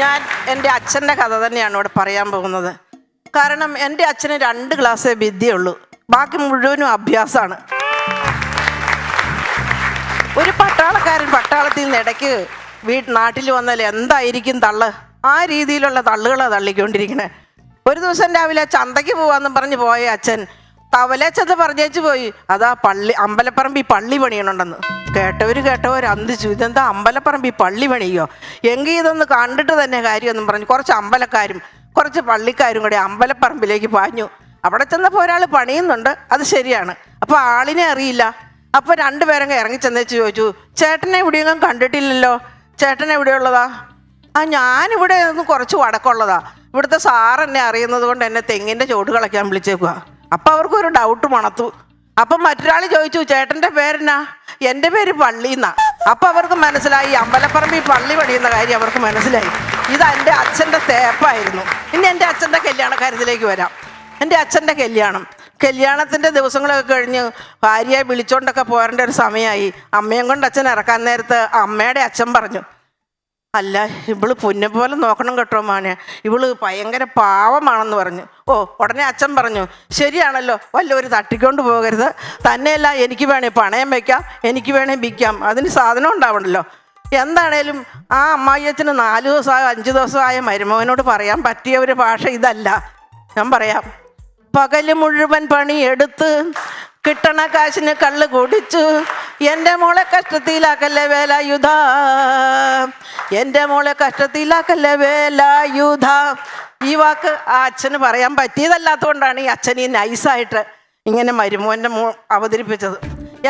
ഞാൻ എന്റെ അച്ഛന്റെ കഥ തന്നെയാണ് ഇവിടെ പറയാൻ പോകുന്നത്. കാരണം എന്റെ അച്ഛന് രണ്ട് ക്ലാസ്സേ വിദ്യയുള്ളൂ. ബാക്കി മുഴുവനും അഭ്യാസമാണ്. ഒരു പട്ടാളക്കാരൻ പട്ടാളത്തിൽ നിന്ന് ഇടയ്ക്ക് വീട്ട് നാട്ടിൽ വന്നാൽ എന്തായിരിക്കും തള്ള്? ആ രീതിയിലുള്ള തള്ളുകളാണ് തള്ളിക്കൊണ്ടിരിക്കണേ. ഒരു ദിവസം രാവിലെ ചന്തയ്ക്ക് പോവാന്ന് പറഞ്ഞ് പോയ അച്ഛൻ തവലേച്ചത് പറഞ്ഞേച്ച് പോയി. അതാ പള്ളി അമ്പലപ്പറമ്പി പള്ളി പണിയണുണ്ടെന്ന്. കേട്ടവര് കേട്ടവർ അന്തിച്ചു ഇതെന്താ അമ്പലപ്പറമ്പി പള്ളി പണിയോ എങ്കിൽ ഇതൊന്ന് കണ്ടിട്ട് തന്നെ കാര്യമെന്നും പറഞ്ഞു. കുറച്ച് അമ്പലക്കാരും കുറച്ച് പള്ളിക്കാരും കൂടി അമ്പലപ്പറമ്പിലേക്ക് പാഞ്ഞു. അവിടെ ചെന്നപ്പോൾ ഒരാൾ പണിയുന്നുണ്ട്. അത് ശരിയാണ്. അപ്പോൾ ആളിനെ അറിയില്ല. അപ്പൊ രണ്ടുപേരങ്ങ് ഇറങ്ങി ചെന്നേച്ച് ചോദിച്ചു ചേട്ടനെ എവിടെയെങ്കിലും കണ്ടിട്ടില്ലല്ലോ? ചേട്ടൻ എവിടെയുള്ളതാ? ആ ഞാനിവിടെ ഒന്ന് കുറച്ച് വടക്കുള്ളതാ. ഇവിടുത്തെ സാറെന്നെ അറിയുന്നത് കൊണ്ട് എന്നെ തെങ്ങിന്റെ ചോട് കളയ്ക്കാൻ വിളിച്ചേക്കുക അപ്പോൾ അവർക്കൊരു ഡൗട്ട് മണത്തു. അപ്പൊ മറ്റൊരാൾ ചോദിച്ചു ചേട്ടന്റെ പേരെന്നാ? എന്റെ പേര് പള്ളിന്നാ അപ്പൊ അവർക്ക് മനസ്സിലായി അമ്പലപ്പറമ്പിൽ പള്ളി പണിയുന്ന കാര്യം അവർക്ക് മനസ്സിലായി. ഇത് എന്റെ അച്ഛന്റെ തേപ്പായിരുന്നു. ഇനി എന്റെ അച്ഛന്റെ കല്യാണ കാര്യത്തിലേക്ക് വരാം. എന്റെ അച്ഛന്റെ കല്യാണം. കല്യാണത്തിന്റെ ദിവസങ്ങളൊക്കെ കഴിഞ്ഞ് ഭാര്യയെ വിളിച്ചോണ്ടൊക്കെ പോരേണ്ട ഒരു സമയമായി അമ്മയും കൊണ്ട് അച്ഛൻ ഇറക്കാൻ നേരത്ത് അമ്മയുടെ അച്ഛൻ പറഞ്ഞു അല്ല ഇവൾ പുന്നെ പോലെ നോക്കണം കേട്ടോ മോനെ. ഇവൾ ഭയങ്കര പാവമാണെന്ന് പറഞ്ഞു. ഓ ഉടനെ അച്ഛൻ പറഞ്ഞു ശരിയാണല്ലോ വല്ല ഒരു തട്ടിക്കൊണ്ട് പോകരുത്. തന്നെയല്ല എനിക്ക് വേണേ പണയം വയ്ക്കാം എനിക്ക് വേണേ വിൽക്കാം. അതിന് സാധനം ഉണ്ടാവണല്ലോ. എന്താണേലും ആ അമ്മായിയച്ഛന് നാല് ദിവസമായ അഞ്ച് ദിവസമായ മരുമകനോട് പറയാൻ പറ്റിയ ഒരു ഭാഷ ഇതല്ല. ഞാൻ പറയാം പകൽ മുഴുവൻ പണിയെടുത്ത് കിട്ടണ കാശിന് കള്ള് കുടിച്ചു. എന്റെ മോളെ കഷ്ടത്തിലാക്കല്ലേ വേലായുധ? എന്റെ മോളെ കഷ്ടത്തിലാക്കല്ലേ വേലായുധ ഈ വാക്ക് ആ അച്ഛന് പറയാൻ പറ്റിയതല്ലാത്തതുകൊണ്ടാണ് ഈ അച്ഛൻ ഈ നൈസായിട്ട് ഇങ്ങനെ മരുമോന്റെ മോ അവതരിപ്പിച്ചത്.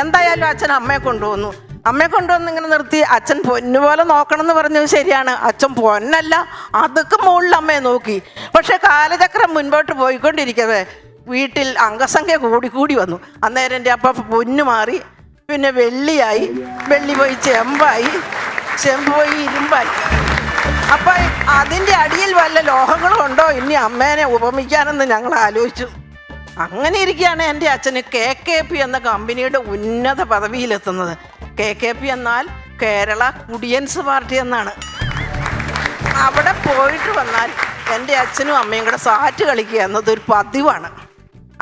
എന്തായാലും അച്ഛൻ അമ്മയെ കൊണ്ടുവന്നു. അമ്മയെ കൊണ്ടുവന്ന് ഇങ്ങനെ നിർത്തി. അച്ഛൻ പൊന്നുപോലെ നോക്കണം എന്ന് പറഞ്ഞത് ശരിയാണ്. അച്ഛൻ പൊന്നല്ല അതൊക്കെ മുകളിൽ അമ്മയെ നോക്കി. പക്ഷെ കാലചക്രം മുൻപോട്ട് പോയിക്കൊണ്ടിരിക്കവേ വീട്ടിൽ അംഗസംഖ്യ കൂടി കൂടി വന്നു. അന്നേരം എന്റെ അപ്പ പൊന്നു മാറി പിന്നെ വെള്ളിയായി വെള്ളി പോയി ചെമ്പായി ചെമ്പ് പോയി ഇരുമ്പായി അപ്പൊ അതിന്റെ അടിയിൽ വല്ല ലോഹങ്ങളും ഉണ്ടോ? ഇനി അമ്മേനെ ഉപമിക്കാനെന്ന് ഞങ്ങൾ ആലോചിച്ചു. അങ്ങനെ ഇരിക്കുകയാണ് എന്റെ അച്ഛന് കെ കെ പി എന്ന കമ്പനിയുടെ ഉന്നത പദവിയിലെത്തുന്നത്. കെ കെ പി എന്നാൽ കേരള കുടിയൻസ് പാർട്ടി എന്നാണ്. അവിടെ പോയിട്ട് വന്നാൽ എന്റെ അച്ഛനും അമ്മയും കൂടെ സാറ്റ് കളിക്കുക എന്നതൊരു പതിവാണ്.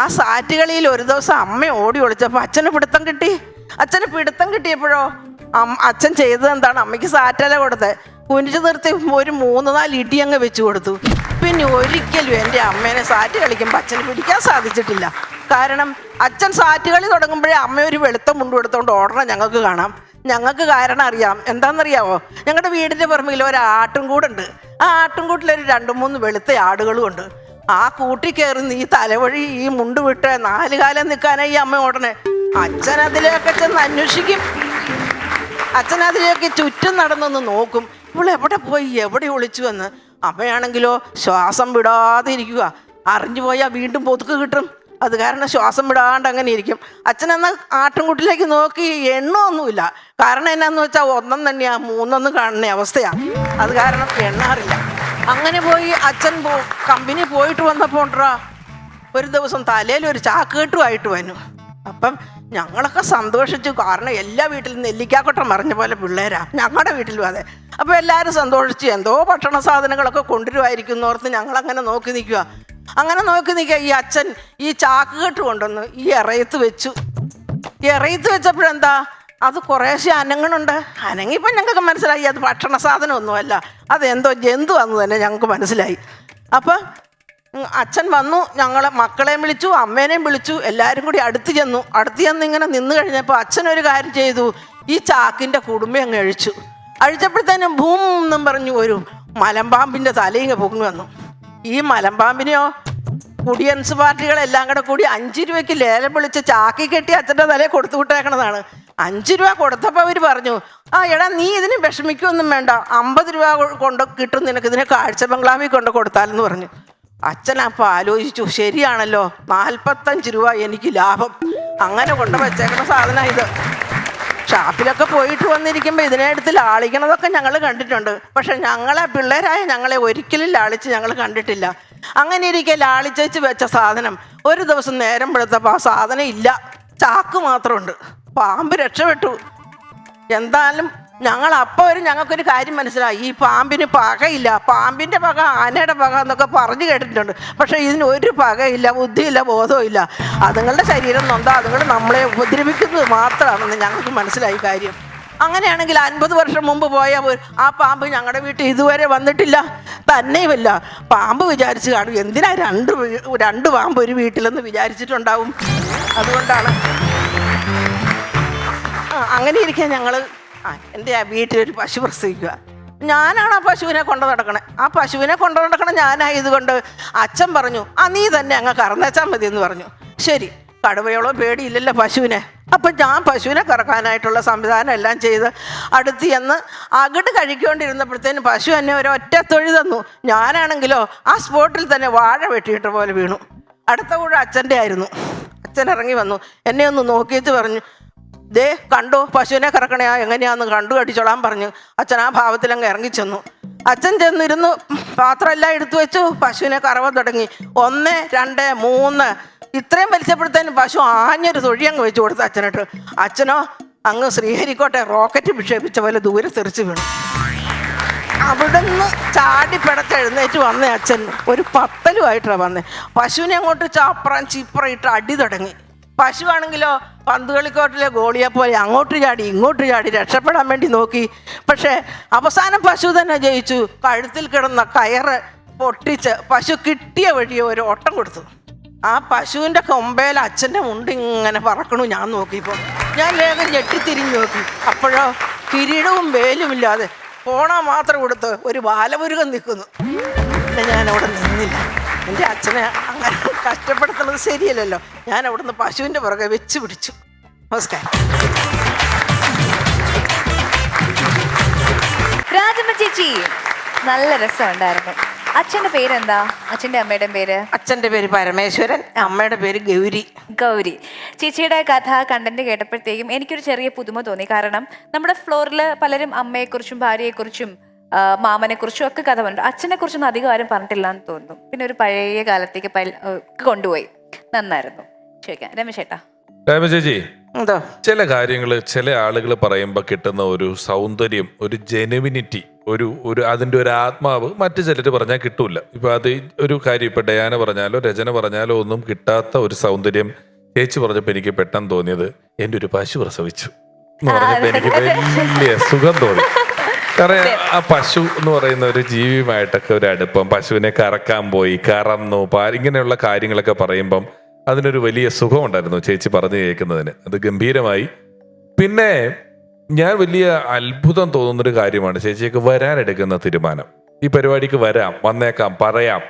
ആ സാറ്റ് കളിയിൽ ഒരു ദിവസം അമ്മ ഓടി ഒളിച്ചപ്പോൾ അച്ഛന് പിടുത്തം കിട്ടി? അച്ഛന് പിടുത്തം കിട്ടിയപ്പോഴോ? അച്ഛൻ ചെയ്തത് എന്താണ്? അമ്മയ്ക്ക് സാറ്റല കൊടുത്തത്. കുനിച്ചു നിർത്തി ഒരു മൂന്ന് നാല് ഇടി അങ്ങ് വെച്ചു കൊടുത്തു. പിന്നെ ഒരിക്കലും എന്റെ അമ്മേനെ സാറ്റ് കളിക്കുമ്പോൾ അച്ഛന് പിടിക്കാൻ സാധിച്ചിട്ടില്ല. കാരണം അച്ഛൻ സാറ്റ് കളി തുടങ്ങുമ്പോഴേ അമ്മ ഒരു വെളുത്ത മുണ്ട് എടുത്തുകൊണ്ട് ഓടണം ഞങ്ങൾക്ക് കാണാം. ഞങ്ങൾക്ക് കാരണം അറിയാം. എന്താണെന്നറിയാവോ? ഞങ്ങളുടെ വീടിന്റെ പുറമിൽ ഒരു ആട്ടുംകൂടുണ്ട്. ആ ആട്ടുംകൂട്ടിലൊരു രണ്ട് മൂന്ന് വെളുത്ത ആടുകളും ഉണ്ട് ആ കൂട്ടി കയറി നീ തലവഴി ഈ മുണ്ട് വിട്ട് നാല് കാലം നിൽക്കാനായി ഈ അമ്മ ഓടണേ. അച്ഛൻ അതിലൊക്കെ ചെന്ന് അന്വേഷിക്കും. അച്ഛൻ അതിലേക്ക് ചുറ്റും നടന്നൊന്ന് നോക്കും. ഇവൾ എവിടെ പോയി? എവിടെ ഒളിച്ചു വന്ന് അമ്മയാണെങ്കിലോ ശ്വാസം വിടാതെ ഇരിക്കുക അറിഞ്ഞു പോയാൽ വീണ്ടും പൊതുക്ക് കിട്ടും. അത് കാരണം ശ്വാസം വിടാണ്ട് അങ്ങനെ ഇരിക്കും. അച്ഛൻ ആട്ടിൻകുട്ടിലേക്ക് നോക്കി എണ്ണമൊന്നുമില്ല കാരണം എന്നാന്ന് വെച്ചാൽ ഒന്നും തന്നെയാ മൂന്നൊന്നും കാണുന്ന അവസ്ഥയാണ് അത് കാരണം എണ്ണാറില്ല. അങ്ങനെ പോയി അച്ഛൻ പോ കമ്പനി പോയിട്ട് വന്നപ്പോൾ ഒരു ദിവസം തലയിൽ ഒരു ചാക്കേട്ടുമായിട്ട് വന്നു. അപ്പം ഞങ്ങളൊക്കെ സന്തോഷിച്ചു. കാരണം എല്ലാ വീട്ടിലും നെല്ലിക്കാക്കൊട്ടം മറിഞ്ഞ പോലെ പിള്ളേരാ. ഞങ്ങളുടെ വീട്ടിലും അതെ. അപ്പോൾ എല്ലാവരും സന്തോഷിച്ചു എന്തോ ഭക്ഷണ സാധനങ്ങളൊക്കെ കൊണ്ടുവരുമായിരിക്കും ഞങ്ങൾ അങ്ങനെ നോക്കി നിൽക്കുക അങ്ങനെ നോക്കി നിൽക്കുക ഈ അച്ഛൻ ഈ ചാക്ക് കെട്ട് കൊണ്ടുവന്ന് ഈ ഇറയത്ത് വെച്ചു. ഈ ഇറയത്ത് വെച്ചപ്പോഴെന്താ? അത് കുറേശ്ശെ അനങ്ങണുണ്ട്. അനങ്ങിയപ്പോൾ ഞങ്ങൾക്ക് മനസ്സിലായി. അത് ഭക്ഷണ സാധനമൊന്നുമല്ല. അതെന്തോ ജന്തുവാന്ന് തന്നെ ഞങ്ങൾക്ക് മനസ്സിലായി. അപ്പം അച്ഛൻ വന്നു ഞങ്ങളെ മക്കളെയും വിളിച്ചു അമ്മേനെയും വിളിച്ചു എല്ലാവരും കൂടി അടുത്ത് ചെന്നു. അടുത്ത് ചെന്ന് ഇങ്ങനെ നിന്ന് കഴിഞ്ഞപ്പോൾ അച്ഛൻ ഒരു കാര്യം ചെയ്തു. ഈ ചാക്കിന്റെ കുടുംബം അങ്ങ് അഴിച്ചു. അഴിച്ചപ്പോഴത്തേനും ഭൂം എന്നും പറഞ്ഞു ഒരു മലമ്പാമ്പിന്റെ തലയിങ്ങ് പൊങ്ങി വന്നു. ഈ മലമ്പാമ്പിനെയോ കുടിയൻസ് പാർട്ടികളെല്ലാം കൂടെ കൂടി അഞ്ച് രൂപയ്ക്ക് ലേലം വിളിച്ച് ചാക്കി കെട്ടി അച്ഛന്റെ തലയെ കൊടുത്തു വിട്ടേക്കണതാണ്. അഞ്ച് രൂപ കൊടുത്തപ്പോൾ അവർ പറഞ്ഞു ആ എടാ നീ ഇതിന് വിഷമിക്കൊന്നും വേണ്ട. അമ്പത് രൂപ കൊണ്ട് കിട്ടും നിനക്ക്. ഇതിനെ കാഴ്ച ബംഗ്ലാവിൽ കൊണ്ട് കൊടുത്താലെന്ന് പറഞ്ഞു. അച്ഛൻ അപ്പോൾ ആലോചിച്ചു ശരിയാണല്ലോ നാൽപ്പത്തഞ്ച് രൂപ എനിക്ക് ലാഭം. അങ്ങനെ കൊണ്ട് വെച്ചേക്കുന്ന സാധനം ഇത്. ഷാപ്പിലൊക്കെ പോയിട്ട് വന്നിരിക്കുമ്പോൾ ഇതിനെ എടുത്ത് ലാളിക്കണതൊക്കെ ഞങ്ങൾ കണ്ടിട്ടുണ്ട്. പക്ഷെ ഞങ്ങളെ പിള്ളേരായ ഞങ്ങളെ ഒരിക്കലും ലാളിച്ച് ഞങ്ങൾ കണ്ടിട്ടില്ല. അങ്ങനെ ഇരിക്കെ ലാളിച്ചേച്ച് വെച്ച സാധനം ഒരു ദിവസം നേരം പെടുത്തപ്പോൾ ആ സാധനം ഇല്ല. ചാക്ക് മാത്രമുണ്ട്. പാമ്പ് രക്ഷപ്പെട്ടു. എന്തായാലും ഞങ്ങൾ അപ്പോൾ ഒരു ഞങ്ങൾക്കൊരു കാര്യം മനസ്സിലായി. ഈ പാമ്പിന് പകയില്ല. പാമ്പിന്റെ പക ആനയുടെ പക എന്നൊക്കെ പറഞ്ഞു കേട്ടിട്ടുണ്ട്. പക്ഷേ ഇതിന് ഒരു പകയില്ല ബുദ്ധിയില്ല ബോധവും ഇല്ല അതുങ്ങളുടെ ശരീരം നൊന്താ അതുങ്ങൾ നമ്മളെ ഉപദ്രവിക്കുന്നത് മാത്രമാണെന്ന് ഞങ്ങൾക്ക് മനസ്സിലായി കാര്യം. അങ്ങനെയാണെങ്കിൽ അൻപത് വർഷം മുമ്പ് പോയ ആ പാമ്പ് ഞങ്ങളുടെ വീട്ടിൽ ഇതുവരെ വന്നിട്ടില്ല. തന്നെയുമല്ല. പാമ്പ് വിചാരിച്ച് കാണും. എന്തിനാ രണ്ട് രണ്ട് പാമ്പ് ഒരു വീട്ടിലെന്ന് വിചാരിച്ചിട്ടുണ്ടാവും? അതുകൊണ്ടാണ്. അങ്ങനെ ഇരിക്കാൻ ഞങ്ങൾ ആ എന്റെ ആ വീട്ടിലൊരു പശു പ്രസവിക്കുക ഞാനാണ് ആ പശുവിനെ കൊണ്ടു നടക്കണേ. ആ പശുവിനെ കൊണ്ടു നടക്കണ ഞാനായതുകൊണ്ട് അച്ഛൻ പറഞ്ഞു ആ നീ തന്നെ അങ്ങ് കറന്നേച്ചാൽ മതി എന്ന് പറഞ്ഞു. ശരി കടുവയോളം പേടിയില്ലല്ലോ പശുവിനെ. അപ്പം ഞാൻ പശുവിനെ കറക്കാനായിട്ടുള്ള സംവിധാനം എല്ലാം ചെയ്ത് അടുത്ത് ചെന്ന് അകിട് കഴിക്കൊണ്ടിരുന്നപ്പോഴത്തേനും പശു എന്നെ ഒറ്റ തൊഴി തന്നു. ഞാനാണെങ്കിലോ ആ സ്പോട്ടിൽ തന്നെ വാഴ വെട്ടിയിട്ട് പോലെ വീണു. അടുത്ത കൂടെ അച്ഛന്റെ ആയിരുന്നു. അച്ഛൻ ഇറങ്ങി വന്നു. എന്നെ ഒന്ന് നോക്കിയിട്ട് പറഞ്ഞു ദേ കണ്ടു പശുവിനെ കറക്കണയാ എങ്ങനെയാന്ന് കണ്ടു കടിച്ചോളാൻ പറഞ്ഞു. അച്ഛൻ ആ ഭാവത്തിലങ്ങ് ഇറങ്ങിച്ചെന്നു അച്ഛൻ ചെന്നിരുന്നു പാത്രമെല്ലാം എടുത്തു വെച്ചു പശുവിനെ കറവ തുടങ്ങി. ഒന്ന് രണ്ട് മൂന്ന്. ഇത്രയും വലിച്ചപ്പോഴത്തേനും പശു ആഞ്ഞൊരു തൊഴി അങ്ങ് വെച്ചു കൊടുത്തു അച്ഛനോട്ട് അച്ഛനോ അങ്ങ് ശ്രീഹരിക്കോട്ടെ റോക്കറ്റ് വിക്ഷേപിച്ച പോലെ ദൂരെ തെറിച്ച് വീണു. അവിടുന്ന് ചാടി പിടച്ചെഴുന്നേറ്റ് വന്ന അച്ഛൻ. ഒരു പത്തലുമായിട്ടാണ് വന്നേ. പശുവിനെ അങ്ങോട്ട് ചാപ്രം ചിപ്രയിട്ട് അടി തുടങ്ങി. പശു ആണെങ്കിലോ പന്തുകളിക്കോട്ടിലെ ഗോളിയെ പോലെ അങ്ങോട്ട് ചാടി ഇങ്ങോട്ട് ചാടി രക്ഷപ്പെടാൻ വേണ്ടി നോക്കി. പക്ഷേ അവസാനം പശു തന്നെ ജയിച്ചു. കഴുത്തിൽ കിടന്ന കയറ് പൊട്ടിച്ച് പശു കിട്ടിയ വഴി ഒരു ഓട്ടം കൊടുത്തു. ആ പശുവിന്റെ കൊമ്പയിൽ അച്ഛന്റെ മുണ്ട് ഇങ്ങനെ പറക്കണു ഞാൻ നോക്കിയപ്പോൾ. ഞാൻ വേഗം ഞെട്ടിത്തിരിഞ്ഞ് നോക്കി. അപ്പോഴോ കിരീടവും വേലുമില്ലാതെ പോണ മാത്രം കൊടുത്ത് ഒരു ബാലമുരുകൻ നിൽക്കുന്നു. ഞാൻ അവിടെ നിന്നില്ല. എന്റെ അച്ഛനെ അങ്ങനെ കഷ്ടപ്പെടുത്തുന്നത് ശരിയല്ലല്ലോ. ഞാൻ അവിടുന്ന് പശുവിന്റെ പുറകെ വെച്ച് പിടിച്ചു. നമസ്കാരം. രാജമ്മ ചേച്ചി നല്ല രസമുണ്ടായിരുന്നു. അച്ഛന്റെ പേരെന്താ? അച്ഛന്റെ അമ്മയുടെ പേര്? അച്ഛന്റെ പേര് പരമേശ്വരൻ അമ്മയുടെ പേര് ഗൗരി. ഗൗരി. ചേച്ചിയുടെ കഥ കണ്ടന്റ് കേട്ടപ്പോഴത്തേക്കും എനിക്കൊരു ചെറിയ പുതുമ തോന്നി. കാരണം നമ്മുടെ ഫ്ലോറിൽ പലരും അമ്മയെക്കുറിച്ചും ഭാര്യയെക്കുറിച്ചും ആ, മാമനെക്കുറിച്ചും ഒക്കെ കഥ പറഞ്ഞു അച്ഛനെ കുറിച്ചൊന്നും അധികം ആരും പറഞ്ഞിട്ടില്ല എന്ന് തോന്നുന്നു. പിന്നെ ഒരു പഴയ കാലത്തേക്ക് കൊണ്ടുപോയി. നന്നായിരുന്നു. ചോദിക്കാം. രമേശേട്ടാ. രമേശേജി രാമ ചേച്ചി ചില കാര്യങ്ങൾ ചില ആളുകൾ പറയുമ്പോൾ കിട്ടുന്ന ഒരു സൗന്ദര്യം ഒരു ജെനുവിനിറ്റി ഒരു ഒരു അതിന്റെ ഒരു ആത്മാവ് മറ്റു ചിലർ പറഞ്ഞാൽ കിട്ടൂല. ഇപ്പൊ അത് ഒരു കാര്യം ഇപ്പൊ ഡയാന പറഞ്ഞാലോ രചന പറഞ്ഞാലോ ഒന്നും കിട്ടാത്ത ഒരു സൗന്ദര്യം ചേച്ചി പറഞ്ഞപ്പോൾ എനിക്ക് പെട്ടെന്ന് തോന്നിയത് എന്റെ ഒരു പശു പ്രസവിച്ചു. എന്ന് പറഞ്ഞപ്പോൾ എനിക്ക് വലിയ സുഖം തോന്നി. കാരണം ആ പശു എന്ന് പറയുന്ന ഒരു ജീവിയുമായിട്ടൊക്കെ ഒരു അടുപ്പം. പശുവിനെ കറക്കാൻ പോയി കറന്നു ഇങ്ങനെയുള്ള കാര്യങ്ങളൊക്കെ പറയുമ്പം അതിനൊരു വലിയ സുഖമുണ്ടായിരുന്നു ചേച്ചി പറഞ്ഞു കേൾക്കുന്നതിന്. അത് ഗംഭീരമായി. പിന്നെ ഞാൻ വലിയ അത്ഭുതം തോന്നുന്നൊരു കാര്യമാണ് ചേച്ചിയൊക്കെ വരാനെടുക്കുന്ന തീരുമാനം. ഈ പരിപാടിക്ക് വരാം വന്നേക്കാം പറയാം.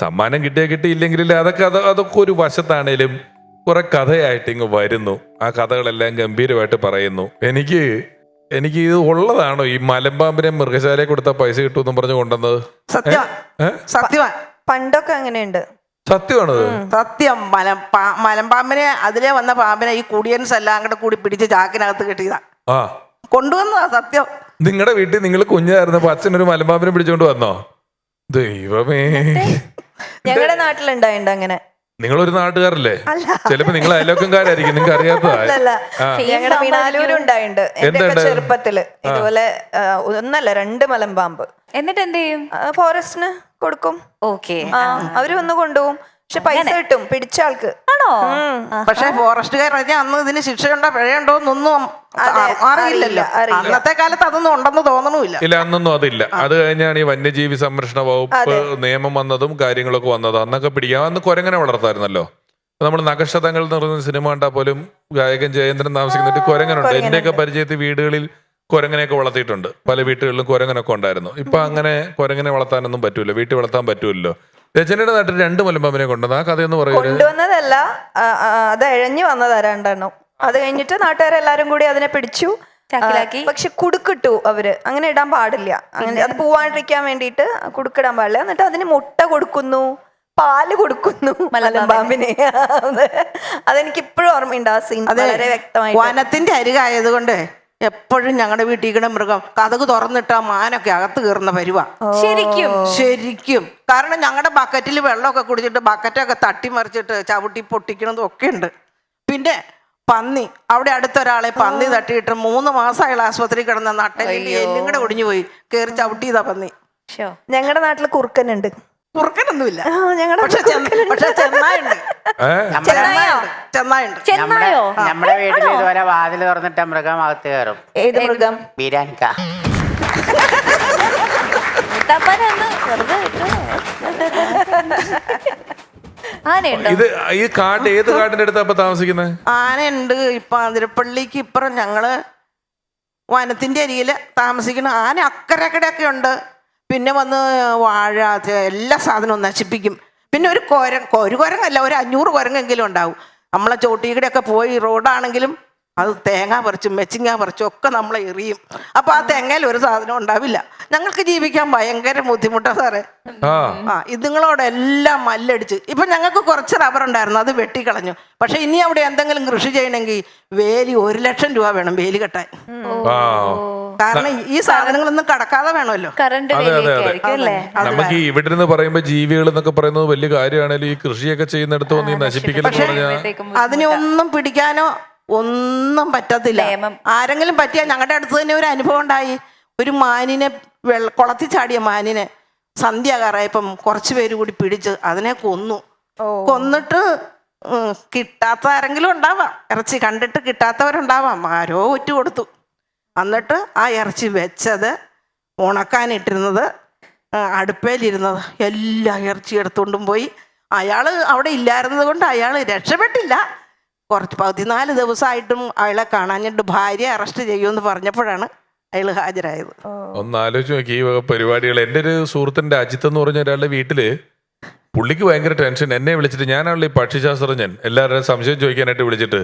സമ്മാനം കിട്ടിയാൽ കിട്ടിയില്ലെങ്കിൽ അതൊക്കെ അത് അതൊക്കെ ഒരു വശത്താണേലും കുറെ കഥയായിട്ട് ഇങ്ങ് വരുന്നു. ആ കഥകളെല്ലാം ഗംഭീരമായിട്ട് പറയുന്നു. എനിക്ക് എനിക്ക് ഇത് ഉള്ളതാണോ ഈ മലമ്പാമ്പിനെ മൃഗശാലയെ കൊടുത്ത പൈസ കിട്ടുമെന്നും പറഞ്ഞു കൊണ്ടുവന്നത്? സത്യം? സത്യമാ പണ്ടൊക്കെ അങ്ങനെയുണ്ട്. സത്യമാണത്? സത്യം. മലം മലമ്പാമ്പിനെ അതിലെ വന്ന പാമ്പിനെ ഈ കുടിയൻസ് എല്ലാം കൂടെ കൂടി പിടിച്ച് ചാക്കിനകത്ത് കെട്ടിയതാ. ആ. കൊണ്ടുവന്നതാ സത്യം. നിങ്ങളുടെ വീട്ടിൽ നിങ്ങൾ കുഞ്ഞായിരുന്നപ്പോ അച്ഛനൊരു മലമ്പാമ്പിനെ പിടിച്ചോണ്ട് വന്നോ? ദൈവമേ. ഞങ്ങളുടെ നാട്ടിലുണ്ടായിണ്ട് അങ്ങനെ. നിങ്ങളൊരു നാട്ടുകാരല്ലേ? ചിലപ്പോ നിങ്ങൾ അയലോക്കംകാരായിരിക്കും നിങ്ങൾക്ക് അറിയാത്തതായിട്ട് ചെറുപ്പത്തിൽ. ഇതുപോലെ ഒന്നല്ല രണ്ട് മലമ്പാമ്പ്. എന്നിട്ട് എന്ത് ചെയ്യും? ഫോറസ്റ്റിന് കൊടുക്കും. ഓക്കെ. അവർ വന്ന് കൊണ്ടുപോകും. പക്ഷെ പൈസ കിട്ടും പിടിച്ച ആൾക്ക്. ആണോ? പക്ഷെ ഫോറസ്റ്റുകാർ അന്ന് ഇതിന് ശിക്ഷയുണ്ടോ പിഴയുണ്ടോ എന്നൊന്നും അറിയില്ലല്ലോ. അറിയില്ല, അറിയില്ല. അന്നത്തെ കാലത്ത് അതൊന്നും ഉണ്ടെന്ന് തോന്നണമില്ല. ഇല്ല അന്നൊന്നും അതില്ല. അത് കഴിഞ്ഞാണ് ഈ വന്യജീവി സംരക്ഷണ വകുപ്പ് നിയമം വന്നതും കാര്യങ്ങളൊക്കെ വന്നതും. അന്നൊക്കെ പിടിക്കാം. അന്ന് കുരങ്ങനെ വളർത്തായിരുന്നല്ലോ. നമ്മൾ നഗക്ഷതങ്ങൾ എന്ന് പറയുന്ന സിനിമ കണ്ടാ പോലും ഗായകൻ ജയേന്ദ്രൻ താമസിക്കുന്നിട്ട് കുരങ്ങനുണ്ട്. എന്റെയൊക്കെ പരിചയത്തിൽ വീടുകളിൽ കുരങ്ങനെയൊക്കെ വളർത്തിയിട്ടുണ്ട്. പല വീട്ടുകളിലും കുരങ്ങനൊക്കെ ഉണ്ടായിരുന്നു. ഇപ്പൊ അങ്ങനെ കുരങ്ങനെ വളർത്താനൊന്നും പറ്റൂല. വീട്ടിൽ വളർത്താൻ പറ്റൂലല്ലോ. രചനയുടെ നാട്ടിൽ രണ്ട് മലമ്പാമ്പിനെ കൊണ്ടുവന്ന. ആ കഥയെന്ന് പറയുന്നത് കൊണ്ടുവന്നതല്ല ആ, ആ, അത് എഴഞ്ഞു വന്നതാ രണ്ടെണ്ണം. അത് കഴിഞ്ഞിട്ട് നാട്ടുകാരെല്ലാരും കൂടി അതിനെ പിടിച്ചു. ചാക്കിലാക്കി? ആ, പക്ഷെ കുടുക്കിട്ടു അവർ. അങ്ങനെ ഇടാൻ പാടില്ല. അങ്ങനെ അത് പോവാണ്ടിരിക്കാൻ വേണ്ടിട്ട് കുടുക്കിടാൻ പാടില്ല. എന്നിട്ട് അതിന് മുട്ട കൊടുക്കുന്നു. പാൽ കൊടുക്കുന്നു മലമ്പാമ്പിനെ. അതെനിക്ക് ഇപ്പോഴും ഓർമ്മയുണ്ട് ആ സീൻ അതെ. വളരെ വ്യക്തമായി വനത്തിന്റെ അരികായതുകൊണ്ട് എപ്പോഴും ഞങ്ങളുടെ വീട്ടിൽ ഇങ്ങനെ മൃഗം കഥക് തുറന്നിട്ടാ മാനൊക്കെ അകത്ത് കയറുന്ന പരുവാ. ശരിക്കും? ശരിക്കും. കാരണം ഞങ്ങളുടെ ബക്കറ്റിൽ വെള്ളമൊക്കെ കുടിച്ചിട്ട് ബക്കറ്റൊക്കെ തട്ടിമറിച്ചിട്ട് ചവിട്ടി പൊട്ടിക്കണതും ഒക്കെ ഉണ്ട്. പിന്നെ പന്നി. അവിടെ അടുത്തൊരാളെ പന്നി തട്ടിയിട്ട് മൂന്ന് മാസം അയാൾ ആശുപത്രി കിടന്ന നട്ടലിൽ എല്ലും കൂടെ ഒടിഞ്ഞു പോയി. കയറി ചവിട്ടിയതാ പന്നി. ഞങ്ങളുടെ നാട്ടിൽ കുറുക്കനുണ്ട്. കുറുക്കനൊന്നുമില്ല. ഞങ്ങളുടെ പക്ഷെ ചെന്ന- പക്ഷെ ചെന്നായുണ്ട്. ചെന്നായുണ്ട്. ചെന്നായോ? നമ്മുടെ വീട്ടിൽ ഇതുപോലെ വാതിൽ തുറന്നിട്ട് മൃഗം അകത്ത് കയറും. ഏത് മൃഗം? ബിരിയാണിക്ക. മുത്തപ്പനൊന്ന് വെറുതെ വിട്ടോ. ആനയുണ്ടോ? ഇത് ഈ കാട് ഏത് കാടിന്റെ അടുത്താ ഇപ്പൊ താമസിക്കുന്നത് ആനയുണ്ട്. ഇപ്പൊ അതിരപ്പള്ളിക്ക് ഇപ്പുറം ഞങ്ങൾ വനത്തിന്റെ അരികിൽ താമസിക്കുന്ന ആന അക്കരക്കടയൊക്കെ ഉണ്ട്. പിന്നെ വന്ന് വാഴ എല്ലാ സാധനവും നശിപ്പിക്കും. പിന്നെ ഒരു കൊര ഒരു കുരങ്ങല്ല ഒരു അഞ്ഞൂറ് കുരങ്ങെങ്കിലും ഉണ്ടാവും. നമ്മളെ ചോട്ടികൂടെയൊക്കെ പോയി റോഡാണെങ്കിലും അത് തേങ്ങ പറിച്ചും മെച്ചിങ്ങ പറിച്ചും ഒക്കെ നമ്മളെ എറിയും. അപ്പൊ ആ തേങ്ങയിൽ ഒരു സാധനം ഉണ്ടാവില്ല. ഞങ്ങൾക്ക് ജീവിക്കാൻ ഭയങ്കര ബുദ്ധിമുട്ടാ സാറേ. ആ. ഇതുങ്ങളോടെല്ലാം ഇതുങ്ങളോട് എല്ലാം മല്ലടിച്ച്. ഇപ്പൊ ഞങ്ങൾക്ക് കുറച്ച് റബ്ബർ ഉണ്ടായിരുന്നു അത് വെട്ടിക്കളഞ്ഞു. പക്ഷെ ഇനി അവിടെ എന്തെങ്കിലും കൃഷി ചെയ്യണമെങ്കിൽ വേലി ഒരു ലക്ഷം രൂപ വേണം വേലി കെട്ടാൻ. ആ. കാരണം ഈ സാധനങ്ങളൊന്നും കടക്കാതെ വേണമല്ലോ. നമുക്ക് ഈ ഇവിടെ നിന്ന് പറയുമ്പോ ജീവികൾ എന്നൊക്കെ പറയുന്നത് വലിയ കാര്യമാണെങ്കിലും ഈ കൃഷിയൊക്കെ ചെയ്യുന്നിടത്ത് വന്ന് നശിപ്പിക്കലെന്ന് പറഞ്ഞാൽ അതിനെ ഒന്നും പിടിക്കാനോ ഒന്നും പറ്റത്തില്ല. ആരെങ്കിലും പറ്റിയാൽ ഞങ്ങളുടെ അടുത്ത് തന്നെ ഒരു അനുഭവം ഉണ്ടായി. ഒരു മാനിനെ വെള്ള കുളത്തിൽ ചാടിയ മാനിനെ സന്ധ്യാകാറായപ്പം കുറച്ച് പേര് കൂടി പിടിച്ച് അതിനെ കൊന്നു. കൊന്നിട്ട് കിട്ടാത്ത ആരെങ്കിലും ഉണ്ടാവാം. ഇറച്ചി കണ്ടിട്ട് കിട്ടാത്തവരുണ്ടാവാം. ആരോ ഒറ്റ കൊടുത്തു. എന്നിട്ട് ആ ഇറച്ചി വെച്ചത് ഉണക്കാനിട്ടിരുന്നത് അടുപ്പയിലിരുന്നത് എല്ലാ ഇറച്ചി എടുത്തുകൊണ്ടും പോയി. അയാൾ അവിടെ ഇല്ലായിരുന്നത് കൊണ്ട് അയാൾ രക്ഷപ്പെട്ടില്ല. കുറച്ച് പതിനാല് ദിവസമായിട്ടും അയാളെ കാണാഞ്ഞിട്ട് ഭാര്യ അറസ്റ്റ് ചെയ്യുമെന്ന് പറഞ്ഞപ്പോഴാണ് അയാൾ ഹാജരായത്. ഒന്ന് ആലോചിച്ച് നോക്കി ഈ വക പരിപാടികൾ എന്റെ ഒരു സുഹൃത്തിന്റെ അജിത്ത് എന്ന് പറഞ്ഞ ഒരാളുടെ വീട്ടിൽ പുള്ളിക്ക് ഭയങ്കര ടെൻഷൻ എന്നെ വിളിച്ചിട്ട് ഞാനാണല്ലോ ഈ പക്ഷിശാസ്ത്രജ്ഞൻ. എല്ലാവരുടെയും സംശയം ചോദിക്കാനായിട്ട് വിളിച്ചിട്ട്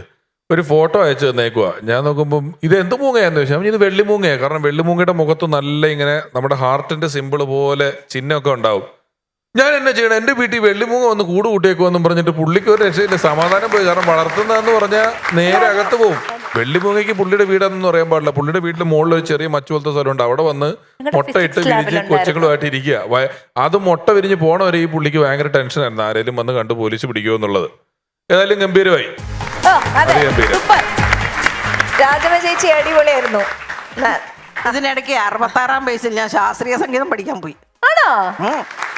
ഒരു ഫോട്ടോ അയച്ചു തന്നേക്കുക ഞാൻ നോക്കുമ്പം ഇത് എന്ത് മൂങ്ങയാന്ന് ചോദിച്ചാൽ അവൻ ഇത് വെള്ളിമൂങ്ങയാണ് കാരണം വെള്ളിമൂങ്ങയുടെ മുഖത്ത് നല്ല ഇങ്ങനെ നമ്മുടെ ഹാർട്ടിന്റെ സിമ്പിൾ പോലെ ചിഹ്നമൊക്കെ ഉണ്ടാവും. ഞാൻ എന്നെ ചെയ്യണം? എന്റെ വീട്ടിൽ വെള്ളിമൂങ്ങ വന്ന് കൂട് കൂട്ടിയേക്കുമെന്നും പറഞ്ഞിട്ട് പുള്ളിക്ക് ഒരു രക്ഷയില്ല. സമാധാനം പോയി. കാരണം വളർത്തുന്നതെന്ന് പറഞ്ഞാൽ നേരെ അകത്ത് പോകും. വെള്ളിമൂങ്ങയ്ക്ക് പുള്ളിയുടെ വീടാണെന്ന് പറയാൻ പാടില്ല. പുള്ളിയുടെ വീട്ടിൽ മുകളിൽ ഒരു ചെറിയ മച്ചു പോലത്തെ സ്ഥലമുണ്ട്. അവിടെ വന്ന് മുട്ട ഇട്ട് വിരിഞ്ഞ് കൊച്ചുകളുമായിട്ട് ഇരിക്കുക. അത് മുട്ട വിരിഞ്ഞ് പോണ വരെ ഈ പുള്ളിക്ക് ഭയങ്കര ടെൻഷനായിരുന്നു. ആരെങ്കിലും വന്ന് കണ്ട് പോലീസ് പിടിക്കുമോ എന്നുള്ളത്. ഏതായാലും ഗംഭീരമായി. രാജമ ചേച്ചി അടിപൊളിയായിരുന്നു. ന- ഇതിനിടയ്ക്ക് അറുപത്താറാം വയസ്സിൽ ഞാൻ ശാസ്ത്രീയ സംഗീതം പഠിക്കാൻ പോയി. ആണോ.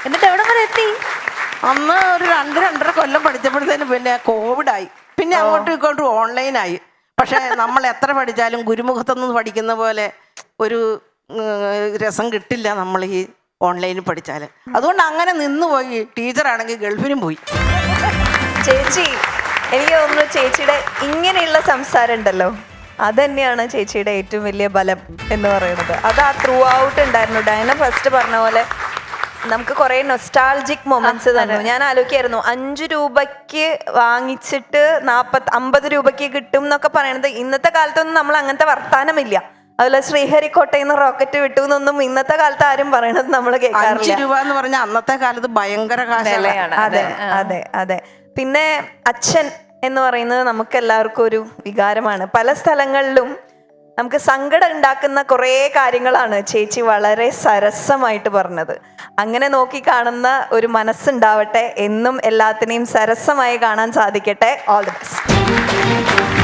എന്നിട്ട് എവിടെ വരെ എത്തി? അന്ന് ഒരു രണ്ട് രണ്ടര കൊല്ലം പഠിച്ചപ്പോഴത്തേന് പിന്നെ കോവിഡായി. പിന്നെ അങ്ങോട്ടും ഇങ്ങോട്ടും ഓൺലൈനായി. പക്ഷെ നമ്മൾ എത്ര പഠിച്ചാലും ഗുരുമുഖത്തുനിന്ന് പഠിക്കുന്ന പോലെ ഒരു രസം കിട്ടില്ല നമ്മൾ ഈ ഓൺലൈനിൽ പഠിച്ചാൽ അതുകൊണ്ട് അങ്ങനെ നിന്ന് പോയി. ടീച്ചറാണെങ്കിൽ ഗൾഫിനും പോയി. ചേച്ചി എനിക്ക് തോന്നുന്നു ചേച്ചിയുടെ ഇങ്ങനെയുള്ള സംസാരം ഉണ്ടല്ലോ. അത് തന്നെയാണ് ചേച്ചിയുടെ ഏറ്റവും വലിയ ബലം എന്ന് പറയുന്നത്. അത് ആ ത്രൂ ഔട്ട് ഉണ്ടായിരുന്നു. ഡയന ഫസ്റ്റ് പറഞ്ഞ പോലെ നമുക്ക് കുറെ നൊസ്റ്റാൾജിക് മൊമെന്റ്സ് തന്നു. ഞാൻ ആലോചിക്കായിരുന്നു അഞ്ചു രൂപയ്ക്ക് വാങ്ങിച്ചിട്ട് നാപ്പത്തി അമ്പത് രൂപയ്ക്ക് കിട്ടും എന്നൊക്കെ പറയണത് ഇന്നത്തെ കാലത്തൊന്നും നമ്മൾ അങ്ങനത്തെ വർത്താനമില്ല. അതുപോലെ ശ്രീഹരിക്കോട്ടയിൽ നിന്ന് റോക്കറ്റ് വിട്ടു എന്നൊന്നും ഇന്നത്തെ കാലത്ത് ആരും പറയണത് നമ്മൾ കേൾക്കാറില്ല. രൂപ എന്ന് പറഞ്ഞാൽ അന്നത്തെ കാലത്ത് ഭയങ്കര കാശാണ്. അതെ അതെ അതെ പിന്നെ അച്ഛൻ എന്ന് പറയുന്നത് നമുക്ക് എല്ലാവർക്കും ഒരു വികാരമാണ്. പല സ്ഥലങ്ങളിലും നമുക്ക് സങ്കടം ഉണ്ടാക്കുന്ന കുറേ കാര്യങ്ങളാണ് ചേച്ചി വളരെ സരസമായിട്ട് പറഞ്ഞത്. അങ്ങനെ നോക്കി കാണുന്ന ഒരു മനസ്സുണ്ടാവട്ടെ എന്നും എല്ലാത്തിനെയും സരസമായി കാണാൻ സാധിക്കട്ടെ. All the best